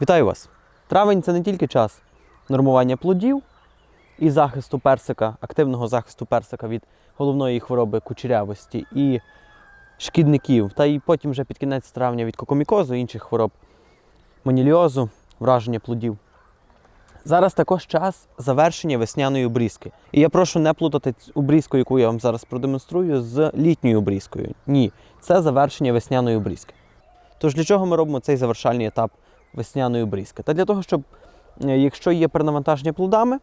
Вітаю вас! Травень це не тільки час нормування плодів і захисту персика, активного захисту персика від головної хвороби кучерявості і шкідників, та й потім вже під кінець травня від кокомікозу, інших хвороб моніліозу, враження плодів. Зараз також час завершення весняної обрізки. І я прошу не плутати обрізку, яку я вам зараз продемонструю, з літньою обрізкою. Ні, це завершення весняної обрізки. Тож для чого ми робимо цей завершальний етап весняної обрізки? Та для того, щоб, е, якщо є перенавантаження плодами,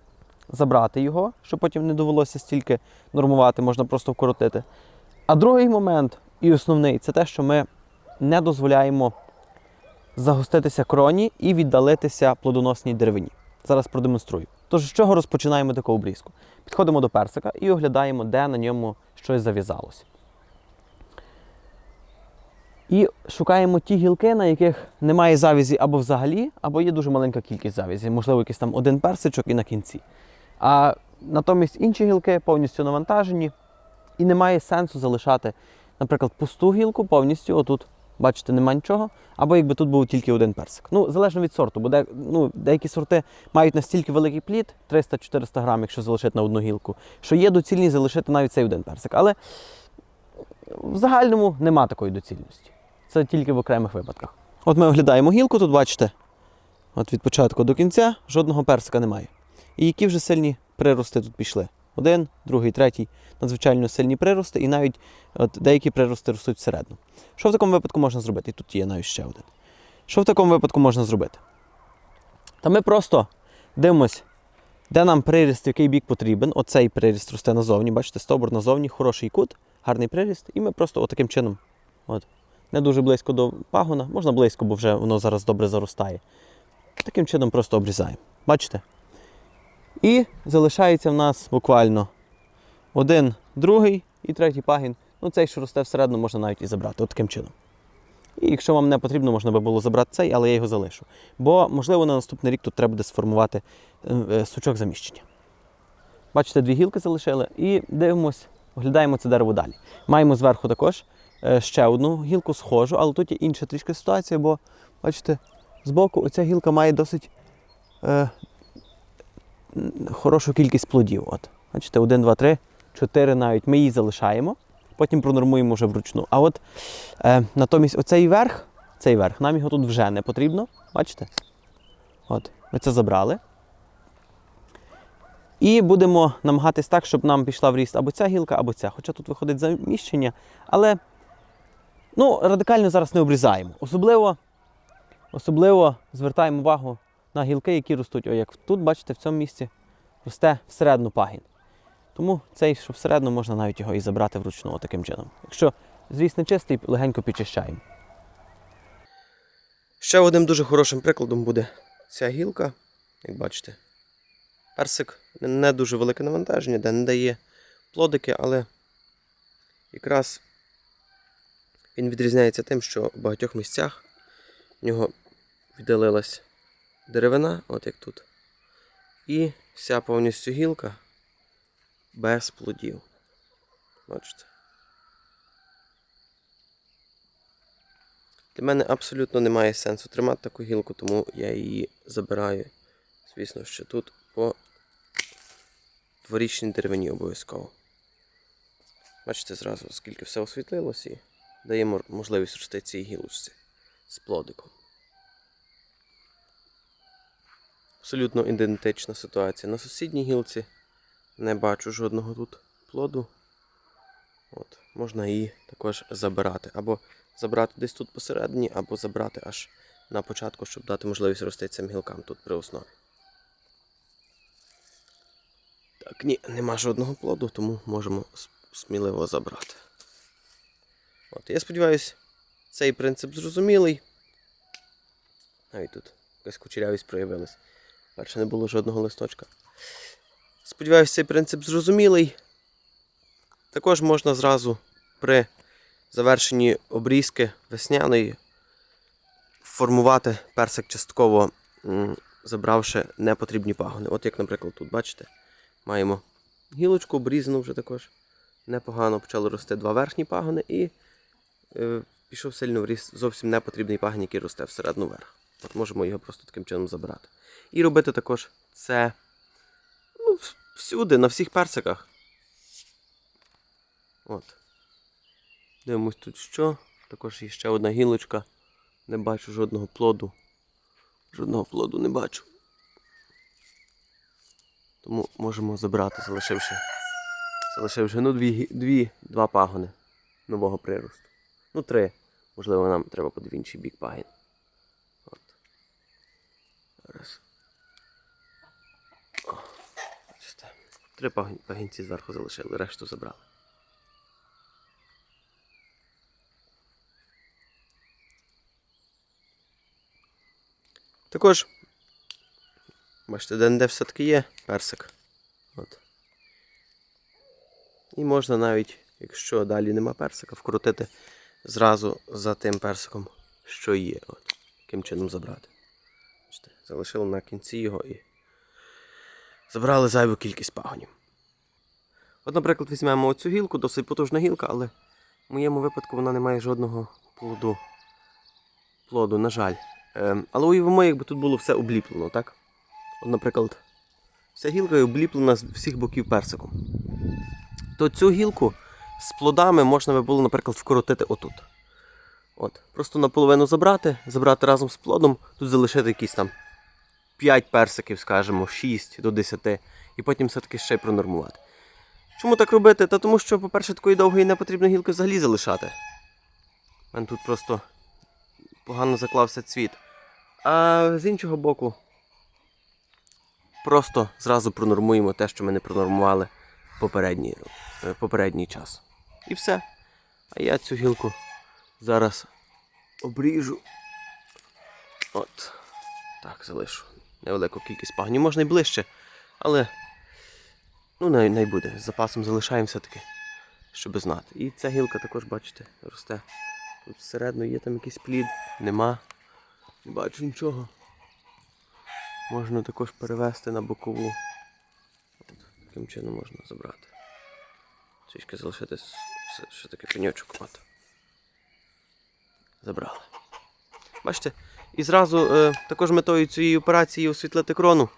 забрати його, щоб потім не довелося стільки нормувати, можна просто вкоротити. А другий момент, і основний, це те, що ми не дозволяємо загуститися кроні і віддалитися плодоносній деревині. Зараз продемонструю. Тож, з чого розпочинаємо таку обрізку? Підходимо до персика і оглядаємо, де на ньому щось зав'язалося. І шукаємо ті гілки, на яких немає завязі або взагалі, або є дуже маленька кількість завязі, можливо, якийсь там один персичок і на кінці. А натомість інші гілки повністю навантажені, і немає сенсу залишати, наприклад, пусту гілку повністю отут. Бачите, нема нічого, або якби тут був тільки один персик. Ну, залежно від сорту, бо де, ну, деякі сорти мають настільки великий плід, 300-400 грам, якщо залишити на одну гілку, що є доцільність залишити навіть цей один персик. Але в загальному нема такої доцільності. Це тільки в окремих випадках. От ми оглядаємо гілку, тут бачите, от від початку до кінця жодного персика немає. І які вже сильні прирости тут пішли. Один, другий, третій, надзвичайно сильні прирости, і навіть от, деякі прирости ростуть всередину. Що в такому випадку можна зробити? Тут є навіть ще один. Що в такому випадку можна зробити? Та ми просто дивимось, де нам приріст, який бік потрібен. Оцей приріст росте назовні, бачите, стовбур назовні, хороший кут, гарний приріст, і ми просто отаким чином, от, не дуже близько до пагона, можна близько, бо вже воно зараз добре заростає. Таким чином просто обрізаємо. Бачите? І залишається в нас буквально один, другий і третій пагін. Ну, цей, що росте всередину, можна навіть і забрати. От таким чином. І якщо вам не потрібно, можна би було забрати цей, але я його залишу. Бо, можливо, на наступний рік тут треба буде сформувати е, е, сучок заміщення. Бачите, дві гілки залишили і дивимось, оглядаємо це дерево далі. Маємо зверху також ще одну гілку схожу, але тут є інша трішки ситуація, бо, бачите, збоку оця гілка має досить е, хорошу кількість плодів. От. Бачите, 1, 2, 3, 4 навіть. Ми її залишаємо, потім пронормуємо вже вручну. А от е, натомість оцей верх, цей верх, нам його тут вже не потрібно. Бачите? От, ми це забрали. І будемо намагатись так, щоб нам пішла в ріст або ця гілка, або ця. Хоча тут виходить заміщення, але ну, радикально зараз не обрізаємо. Особливо, особливо звертаємо увагу на гілки, які ростуть. О, як тут, бачите, в цьому місці росте всередину пагін. Тому цей, що всередину, можна навіть його і забрати вручну таким чином. Якщо зріст не чистий, легенько підчищаємо. Ще одним дуже хорошим прикладом буде ця гілка, як бачите. Персик не дуже велике навантаження, де не дає плодики, але якраз він відрізняється тим, що в багатьох місцях в нього віддалилась деревина, от як тут. І вся повністю гілка без плодів. Бачите? Для мене абсолютно немає сенсу тримати таку гілку, тому я її забираю, звісно, що тут по дворічній деревині обов'язково. Бачите зразу, скільки все освітлилось і дає можливість рости цій гілочці з плодиком. Абсолютно ідентична ситуація. На сусідній гілці не бачу жодного тут плоду. От, можна її також забирати. Або забрати десь тут посередині, або забрати аж на початку, щоб дати можливість рости цим гілкам тут при основі. Так, ні, нема жодного плоду, тому можемо сміливо забрати. От, я сподіваюся, цей принцип зрозумілий. Навіть тут якась кучерявість проявилась. Перше не було жодного листочка. Сподіваюся, цей принцип зрозумілий. Також можна зразу при завершенні обрізки весняної формувати персик частково, забравши непотрібні пагони. От як, наприклад, тут, бачите, маємо гілочку обрізану вже також. Непогано почали рости два верхні пагони і пішов сильно в ріст зовсім непотрібний пагін, який росте всередину вверх. От можемо його просто таким чином забрати. І робити також це ну, всюди, на всіх персиках. От. Дивимось тут що. Також є ще одна гілочка. Не бачу жодного плоду. Жодного плоду не бачу. Тому можемо забрати, залишивши, залишивши ну, дві, дві, два пагони нового приросту. Ну, три. Можливо, нам треба под в інший бік пагін. От. Раз. О. Три пагінці зверху залишили, решту забрали. Також, бачите, де-не-де все-таки є персик. От. І можна навіть, якщо далі нема персика, вкрутити зразу за тим персиком, що є. От. Яким чином забрати. Залишили на кінці його і забрали зайву кількість пагонів. От, наприклад, візьмемо оцю гілку, досить потужна гілка, але в моєму випадку вона не має жодного плоду. Плоду, на жаль. Ем, але уявимо, якби тут було все обліплено, так? От, наприклад, вся гілка обліплена з всіх боків персиком. То цю гілку з плодами можна би було, наприклад, вкоротити отут. От, просто наполовину забрати, забрати разом з плодом, тут залишити якісь там 5 персиків, скажімо, 6 до 10, і потім все-таки ще й пронормувати. Чому так робити? Та тому що, по-перше, такої довгої не потрібно гілки взагалі залишати. У мене тут просто погано заклався цвіт. А з іншого боку, просто зразу пронормуємо те, що ми не пронормували попередній, е, попередній час. І все. А я цю гілку зараз обріжу. От. Так, залишу. Невелику кількість пагнів. Можна й ближче, але ну, най, най буде. З запасом залишаємо все-таки, щоб знати. І ця гілка також, бачите, росте. Тут всередину є там якийсь плід, нема. Не бачу нічого. Можна також перевести на бокову. От, таким чином можна забрати. Трішки залишити все, ще таки пеньочок. От. Забрали. Бачите? І зразу е, також метою цієї операції освітлити крону,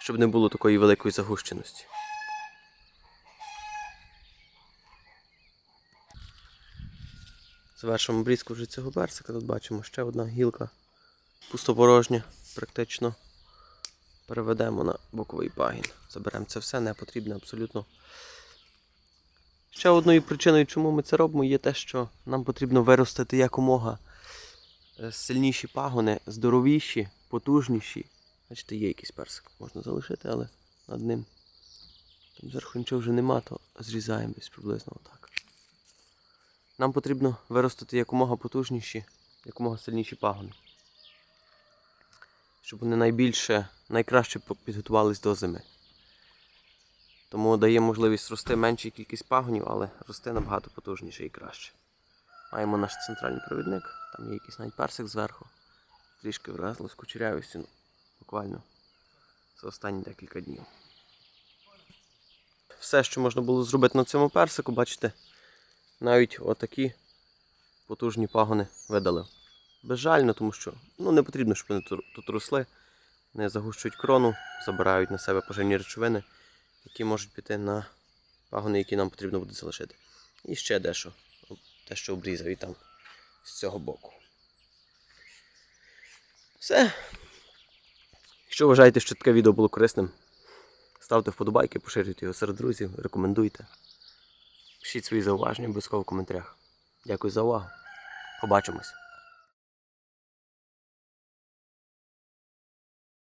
щоб не було такої великої загущеності. Завершимо обрізку вже цього персика. Тут бачимо ще одна гілка пустопорожня, практично. Переведемо на боковий пагін. Заберемо це все, не потрібне абсолютно. Ще одною причиною, чому ми це робимо, є те, що нам потрібно виростити якомога е, сильніші пагони, здоровіші, потужніші. Бачите, є якийсь персик. Можна залишити, але над ним. Там зверху нічого вже нема, то зрізаємо десь приблизно отак. Нам потрібно виростити якомога потужніші, якомога сильніші пагони. Щоб вони найбільше, найкраще підготувались до зими. Тому дає можливість рости меншій кількість пагонів, але рости набагато потужніше і краще. Маємо наш центральний провідник, там є якийсь навіть персик зверху. Трішки вразило з кучерявістю, ну, буквально за останні декілька днів. Все, що можна було зробити на цьому персику, бачите, навіть отакі потужні пагони видалив. Безжально, тому що ну, не потрібно, щоб вони тут росли, не загущують крону, забирають на себе поживні речовини, які можуть піти на пагони, які нам потрібно буде залишити. І ще дещо, те, що обрізав і там з цього боку. Все. Якщо вважаєте, що таке відео було корисним, ставте вподобайки, поширюйте його серед друзів, рекомендуйте. Пишіть свої зауваження обов'язково в коментарях. Дякую за увагу. Побачимось.